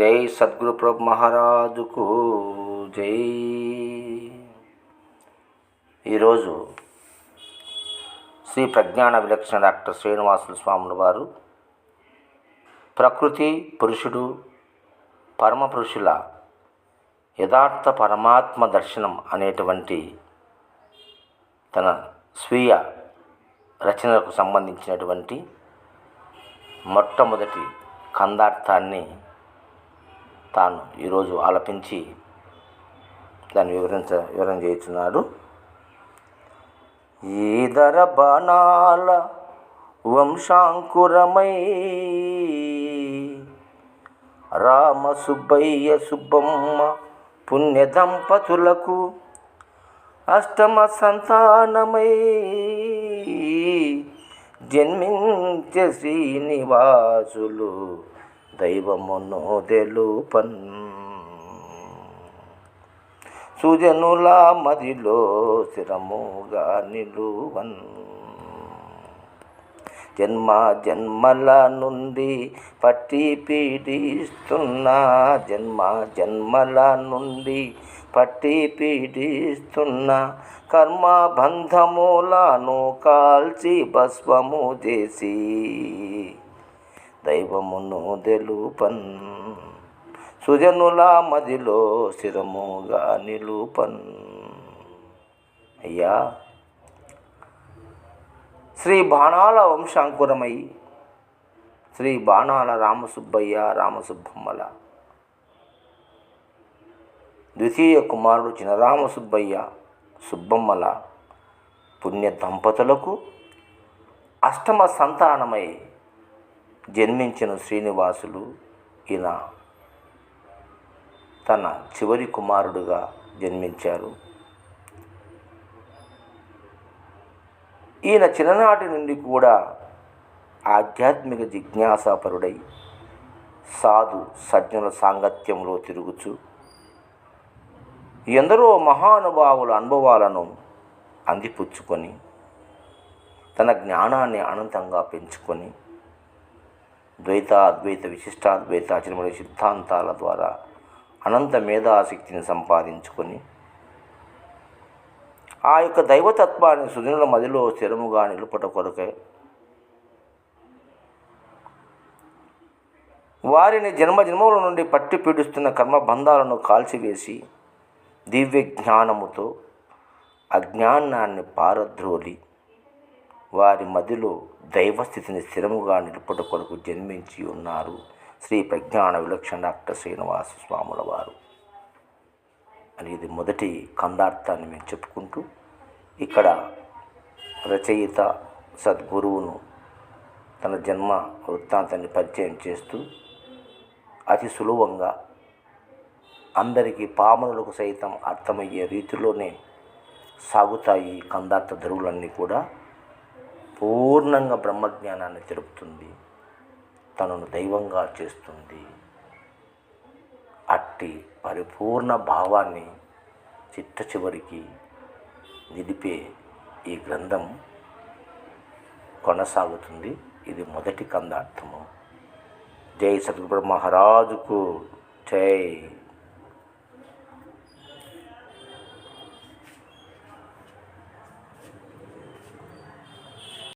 జై సద్గురు ప్రభు మహారాజుకు జై. ఈరోజు శ్రీ ప్రజ్ఞాన విలక్షణ డాక్టర్ శ్రీనివాసులు స్వాముల వారు ప్రకృతి పురుషుడు పరమ పురుషుల యథార్థ పరమాత్మ దర్శనం అనేటువంటి తన స్వీయ రచనలకు సంబంధించినటువంటి మొట్టమొదటి కందార్థాన్ని తాను ఈరోజు ఆలపించి దాన్ని వివరించ వివరణ చేస్తున్నాడు ఈదర బాణాల వంశాంకురమై రామ సుబ్బయ్య సుబ్బమ్మ పుణ్య దంపతులకు అష్టమ సంతానమై జన్మించే శ్రీనివాసులు దైవమును తెలుపన్ సుజనుల మదిలో స్థిరముగా నిలువన్. జన్మ జన్మల నుండి పట్టి పీడిస్తున్న జన్మ జన్మల నుండి పట్టి పీడిస్తున్న కర్మ బంధములను కాల్చి భస్వము చేసి దైవమును తెలుపన్. సుజనుల మదిలో స్థిరముగా నిలుపన్. అయ్యా శ్రీ బాణాల వంశాంకురమై శ్రీ బాణాల రామసుబ్బయ్య రామసుబ్బమ్మల. ద్వితీయ కుమారుడు చినరామ సుబ్బయ్య సుబ్బమ్మల పుణ్య దంపతులకు అష్టమ సంతానమై జన్మించిన శ్రీనివాసులు ఈయన తన చివరి కుమారుడుగా జన్మించారు. ఈయన చిన్ననాటి నుండి కూడా ఆధ్యాత్మిక జిజ్ఞాసాపరుడై సాధు సజ్జనుల సాంగత్యంలో తిరుగుచు ఎందరో మహానుభావుల అనుభవాలను అందిపుచ్చుకొని తన జ్ఞానాన్ని అనంతంగా పెంచుకొని ద్వైత అద్వైత విశిష్టాద్వైత సిద్ధాంతాల ద్వారా అనంత మేధాశక్తిని సంపాదించుకొని ఆ యొక్క దైవతత్వాన్ని సుజనుల మదిలో స్థిరముగా నిలుపట కొరకే వారిని జన్మ జన్మముల నుండి పట్టి పీడిస్తున్న కర్మబంధాలను కాల్చివేసి దివ్య జ్ఞానముతో అజ్ఞానాన్ని పారద్రోలి వారి మదిలో దైవస్థితిని స్థిరముగా నిలుపుట కొరకు జన్మించి ఉన్నారు. శ్రీ ప్రజ్ఞాన విలక్షణ డాక్టర్ శ్రీనివాస స్వాముల వారు. అని ఇది మొదటి కందార్థాన్ని మేము చెప్పుకుంటూ ఇక్కడ రచయిత సద్గురువును తన జన్మ వృత్తాంతాన్ని పరిచయం చేస్తూ అతి సులభంగా అందరికీ పామనులకు సైతం అర్థమయ్యే రీతిలోనే సాగుతాయి కందార్థ ధరువులన్నీ కూడా. పూర్ణంగా బ్రహ్మజ్ఞానాన్ని తెలుపుతుంది. తనను దైవంగా చేస్తుంది. అట్టి పరిపూర్ణ భావాన్ని చిట్ట చివరికి నిలిపే ఈ గ్రంథం కొనసాగుతుంది. ఇది మొదటి కందార్థము. జై సద్గురు మహారాజుకు జై.